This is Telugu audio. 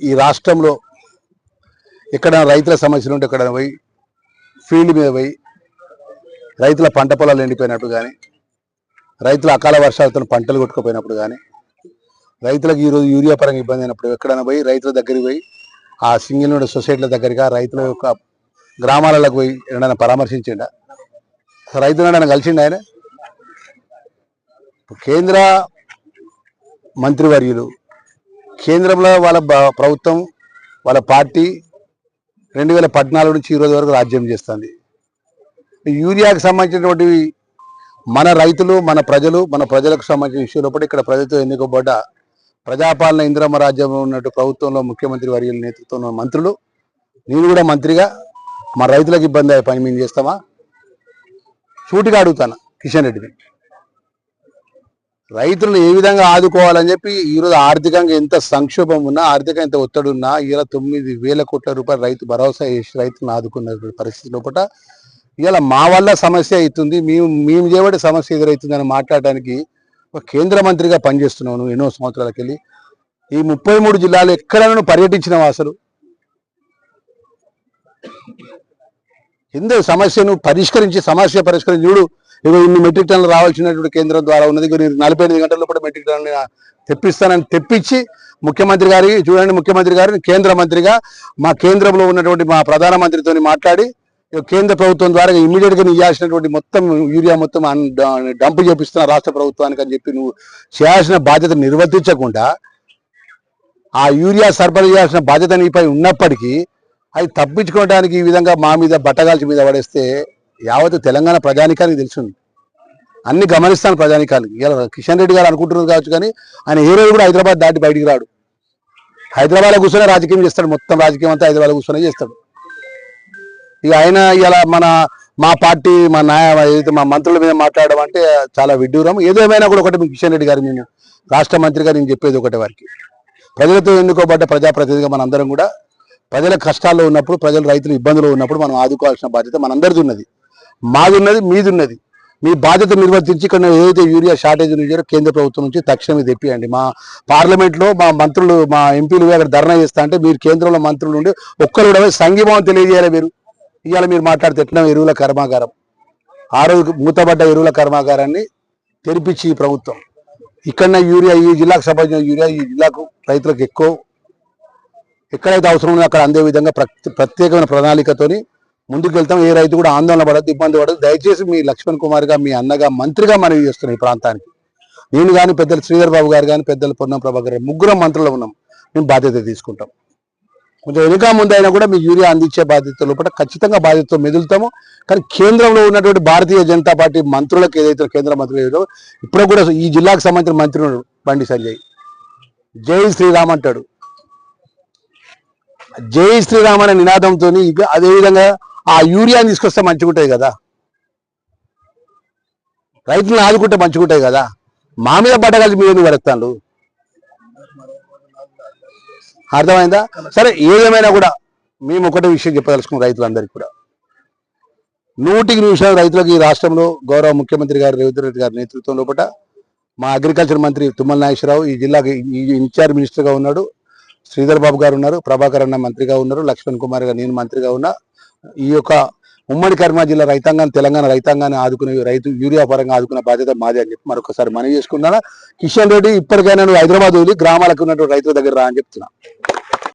ఈ రాష్ట్రంలో ఎక్కడ రైతుల సమస్యలు ఉంటే ఎక్కడ పోయి ఫీల్డ్ మీద పోయి రైతుల పంట పొలాలు ఎండిపోయినప్పుడు కానీ రైతుల అకాల వర్షాలతో పంటలు కొట్టుకుపోయినప్పుడు కానీ రైతులకు ఈరోజు యూరియా పరంగా ఇబ్బంది అయినప్పుడు ఎక్కడైనా పోయి రైతుల దగ్గరికి పోయి ఆ సింగిల్ నుండి సొసైటీల దగ్గరగా రైతుల యొక్క గ్రామాలకు పోయి ఏమైనా పరామర్శించిండ? ఏమైనా కలిసిండు ఆయన? కేంద్ర మంత్రివర్యులు కేంద్రంలో వాళ్ళ ప్రభుత్వం వాళ్ళ పార్టీ రెండు వేల పద్నాలుగు నుంచి ఈరోజు వరకు రాజ్యం చేస్తుంది. యూరియాకు సంబంధించినటువంటి మన రైతులు మన ప్రజలు మన ప్రజలకు సంబంధించిన విషయంలో లోపల ఇక్కడ ప్రజలతో ఎన్నుకోబడ్డ ప్రజాపాలన ఇంద్రమ్మ రాజ్యంలో ఉన్నట్టు ప్రభుత్వంలో ముఖ్యమంత్రి వర్యుల నేతృత్వంలో మంత్రులు నేను కూడా మంత్రిగా మా రైతులకు ఇబ్బంది అయ్యే పని మేము చేస్తామా? సూటిగా అడుగుతాను కిషన్ రెడ్డిని? రైతులను ఏ విధంగా ఆదుకోవాలని చెప్పి ఈరోజు ఆర్థికంగా ఎంత సంక్షోభం ఉన్నా ఆర్థికంగా ఎంత ఒత్తిడి ఉన్నా ఇలా తొమ్మిది వేల కోట్ల రూపాయలు రైతు భరోసా వేసి రైతులను ఆదుకున్న పరిస్థితి లోపల ఇలా మా వల్ల సమస్య అవుతుంది మేము మేము చేయబడి సమస్య ఎదురవుతుందని మాట్లాడడానికి ఒక కేంద్ర మంత్రిగా పనిచేస్తున్నావు ఎన్నో సంవత్సరాలకు వెళ్ళి. ఈ ముప్పై మూడు జిల్లాలు ఎక్కడైనా పర్యటించినావు అసలు. ఎందుకు సమస్యను పరిష్కరించి సమస్య పరిష్కరించి చూడు. ఇగో ఇన్ని మెట్రిక్ టన్లు రావాల్సినటువంటి కేంద్రం ద్వారా ఉన్నది. ఇగో నేను నలభై ఎనిమిది గంటల కూడా మెట్రిక్ టన్నులు తెప్పిస్తానని తెప్పించి ముఖ్యమంత్రి గారికి చూడండి ముఖ్యమంత్రి గారిని కేంద్ర మంత్రిగా మా కేంద్రంలో ఉన్నటువంటి మా ప్రధానమంత్రితో మాట్లాడి కేంద్ర ప్రభుత్వం ద్వారా ఇమీడియట్గా ఇవ్వాల్సినటువంటి మొత్తం యూరియా మొత్తం డంప్ చేపిస్తున్న రాష్ట్ర ప్రభుత్వానికి అని చెప్పి నువ్వు చేయాల్సిన బాధ్యత నిర్వర్తించకుండా ఆ యూరియా సరఫరా చేయాల్సిన బాధ్యత నీపై ఉన్నప్పటికీ అది తప్పించుకోవడానికి ఈ విధంగా మా మీద బట్టగాల్చి మీద పడేస్తే యావత్ తెలంగాణ ప్రజానికానికి తెలుసుంది. అన్ని గమనిస్తాను ప్రజానికానికి. ఇలా కిషన్ రెడ్డి గారు అనుకుంటున్నారు కావచ్చు కానీ ఆయన ఏ రోజు కూడా హైదరాబాద్ దాటి బయటికి రాడు. హైదరాబాద్లో కూర్చొని రాజకీయం చేస్తాడు. మొత్తం రాజకీయం అంతా హైదరాబాద్లో కూర్చొని చేస్తాడు. ఇక ఆయన ఇలా మన మా పార్టీ మా నాయ ఏదైతే మా మంత్రుల మీద మాట్లాడడం అంటే చాలా విడ్డూరం. ఏదేమైనా కూడా ఒకటి కిషన్ రెడ్డి గారు మేము రాష్ట్ర మంత్రిగా నేను చెప్పేది ఒకటి వారికి. ప్రజలతో ఎన్నుకోబడ్డ ప్రజాప్రతినిధిగా మనందరం కూడా ప్రజల కష్టాల్లో ఉన్నప్పుడు ప్రజలు రైతులు ఇబ్బందులు ఉన్నప్పుడు మనం ఆదుకోవాల్సిన బాధ్యత మనందరిది ఉన్నది. మాదిన్నది మీదున్నది. మీ బాధ్యత నిర్వర్తించి ఇక్కడ ఏదైతే యూరియా షార్టేజ్ ఉన్నాయో కేంద్ర ప్రభుత్వం నుంచి తక్షణమే తెప్పియండి. మా పార్లమెంట్లో మా మంత్రులు మా ఎంపీలు అక్కడ ధర్నా చేస్తా అంటే మీరు కేంద్రంలో మంత్రులు ఉండి ఒక్కరు కూడా సంఘీభావం తెలియజేయాలి మీరు. ఇవాళ మీరు మాట్లాడితే ఎట్లా ఎరువుల కర్మాగారం? ఆ రోజు మూతబడ్డ ఎరువుల కర్మాగారాన్ని తెరిపించి ఈ ప్రభుత్వం. ఇక్కడ యూరియా ఈ జిల్లాకు సంబంధించిన యూరియా ఈ జిల్లాకు రైతులకు ఎక్కువ. ఎక్కడైతే అవసరం ఉందో అక్కడ అందే విధంగా ప్రత్య- ప్రత్యేకమైన ప్రణాళికతోని ముందుకు వెళ్తాం ఏ రైతు కూడా ఆందోళన పడద్దు ఇబ్బంది పడదు దయచేసి మీ లక్ష్మణ్ కుమార్గా మీ అన్నగా మంత్రిగా మనవి చేస్తున్నాం ఈ ప్రాంతానికి. నేను కానీ పెద్దలు శ్రీధర్ బాబు గారు కానీ పెద్దలు పొన్నం ప్రభాకర్ గారు ముగ్గురం మంత్రులు ఉన్నాం. మేము బాధ్యత తీసుకుంటాం. కొంచెం వెనుక ముందు అయినా కూడా మీ యూరియా అందించే బాధ్యత లోపల ఖచ్చితంగా బాధ్యతతో మెదులుతాము. కానీ కేంద్రంలో ఉన్నటువంటి భారతీయ జనతా పార్టీ మంత్రులకు ఏదైతే కేంద్ర మంత్రులు ఏదో ఇప్పుడు కూడా ఈ జిల్లాకు సంబంధించిన మంత్రి బండి సంజయ్. జై శ్రీరామ్ అంటాడు. జై శ్రీరామ్ అనే నినాదంతో ఇక అదేవిధంగా ఆ యూరియాని తీసుకొస్తే మంచిగుంటాయి కదా. రైతులను ఆదుకుంటే మంచిగుంటాయి కదా. మా మీద పడ్డగలిసి మీరు ఎందుకు పడతాను అర్థమైందా? సరే ఏదేమైనా కూడా మేము ఒకటే విషయం చెప్పదలుచుకున్నాం రైతులందరికీ కూడా. నూటికి నిమిషాలు రైతులకు ఈ రాష్ట్రంలో గౌరవ ముఖ్యమంత్రి గారు రేవంత్ రెడ్డి గారి నేతృత్వం లోపల మా అగ్రికల్చర్ మంత్రి తుమ్మల నాగేశ్వరరావు ఈ జిల్లాకి ఈ ఇన్ఛార్జ్ మినిస్టర్గా ఉన్నాడు. శ్రీధర్ బాబు గారు ఉన్నారు. ప్రభాకర్ అన్న మంత్రిగా ఉన్నారు. లక్ష్మణ్ కుమార్ గారు నేను మంత్రిగా ఉన్నా. ఈ యొక్క ఉమ్మడి కర్మా జిల్లా రైతాంగాన్ని తెలంగాణ రైతాంగాన్ని ఆదుకునే రైతు యూరియా పరంగా ఆదుకునే బాధ్యత మాది అని చెప్పి మరొకసారి మనవి చేసుకున్నాను కిషన్ రెడ్డి ఇప్పటికైనా నువ్వు హైదరాబాద్ వదిలి గ్రామాలకు ఉన్నటువంటి రైతుల దగ్గర రా అని చెప్తున్నా.